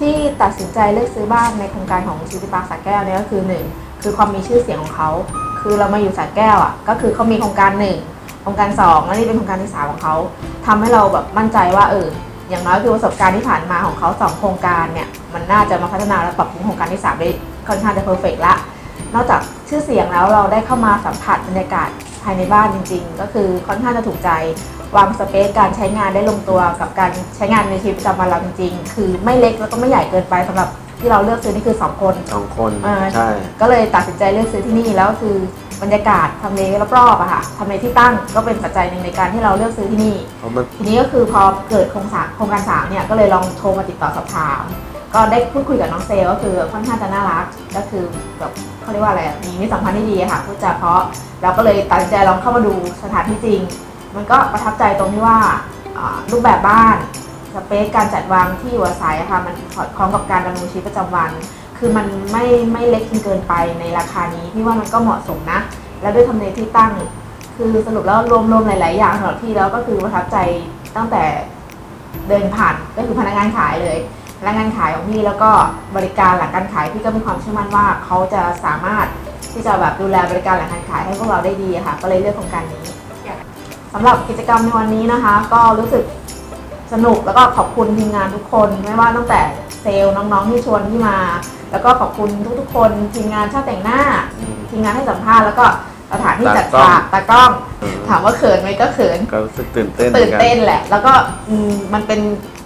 ที่ตัดสินใจเลือกซื้อบ้านในโครงการของชิติปาร์คสระแก้วเนี่ยก็คือหนึ่งคือความมีชื่อเสียงของเขา คือเรามาอยู่สระแก้วอะก็คือเขามีโครงการหนึ่งโครงการสองแล้วนี่เป็นโครงการที่สามของเขาทำให้เราแบบมั่นใจว่าเอออย่างน้อยคือประสบการณ์ที่ผ่านมาของเขาสองโครงการเนี่ยมันน่าจะมาพัฒนาและปรับปรุงโครงการที่สามได้ค่อนข้างจะเพอร์เฟกละนอกจากชื่อเสียงแล้วเราได้เข้ามาสัมผัสบรรยากาศ ภายในบ้านจริง ๆ ก็คือค่อนข้างจะถูกใจ วางสเปซการใช้งานได้ลงตัวกับการใช้งานในชีวิตประจำวันเราจริงๆ คือไม่เล็กแล้วก็ไม่ใหญ่เกินไปสำหรับที่เราเลือกซื้อนี่คือ2คน สองคนเออใช่ ก็เลยตัดสินใจเลือกซื้อที่นี่แล้วก็คือบรรยากาศทำเลรอบๆอะค่ะทำเลที่ตั้งก็เป็นปัจจัยหนึ่งในการที่เราเลือกซื้อที่นี่ เพราะมัน ทีนี้ก็คือพอเกิดโครงสร้างโครงการสามเนี่ยก็เลยลองโทรมาติดต่อสอบถาม ก็ได้พูดคุยกับน้องเซลก็คือค่อนข้างจะน่ารัก ก็คือแบบเขาเรียกว่าอะไรมีมิสัมพันธ์ที่ดีค่ะพูดจาเพราะเราก็เลยตัดสินใจลองเข้ามาดูสถานที่จริง มันก็ประทับใจตรงที่ว่ารูปแบบบ้านสเปซการจัดวางที่อยู่อาศัยอะค่ะมันสอดคล้องกับการดำรงชีวิตประจำวัน คือมันไม่ไม่เล็กจนเกินไปในราคานี้พี่ว่ามันก็เหมาะสมนะ แล้วด้วยทำเลที่ตั้ง คือสรุปแล้วรวมๆหลาย ๆ อย่างสำหรับพี่แล้วก็คือประทับใจตั้งแต่เดินผ่านก็คือพนักงานขายเลย พนักงานขายของพี่แล้วก็บริการหลังการขายพี่ก็มีความเชื่อมั่นว่าเขาจะสามารถที่จะแบบดูแลบริการหลังการขายให้พวกเราได้ดีอะค่ะ ก็เลยเลือกโครงการนี้สำหรับกิจกรรมในวันนี้นะคะ ก็รู้สึกสนุกแล้วก็ขอบคุณทีมงานทุกคน ไม่ว่าตั้งแต่เซลล์น้องๆที่ชวนพี่มา แล้วก็ขอบคุณทุกๆ คนทีมงานช่างแต่งหน้าอืมทีมงานให้สัมภาษณ์แล้วก็สถานที่จัดตากล้องฉากตากล้องเออถามว่าเขินไหมก็เขินก็รู้สึกตื่นเต้นตื่นเต้นหมือแหละ แล้วก็อืมมันเป็น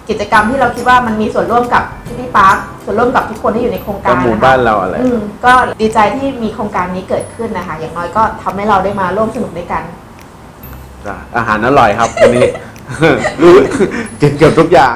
กิจกรรมที่เราคิดว่ามันมีส่วนร่วมกับซิตี้พาร์คส่วนร่วมกับทุกคนที่อยู่ในโครงกักานรหมู่นะบ้าคะนเราอะไร อืมก็ดีใจที่มีโครงการนี้เกิดขึ้นนะคะ อย่างน้อยก็ทำให้เราได้มาร่วมสนุกด้วยกันจ้ะอาหารอร่อยครับวันนี้ กินเกือบทุกอย่าง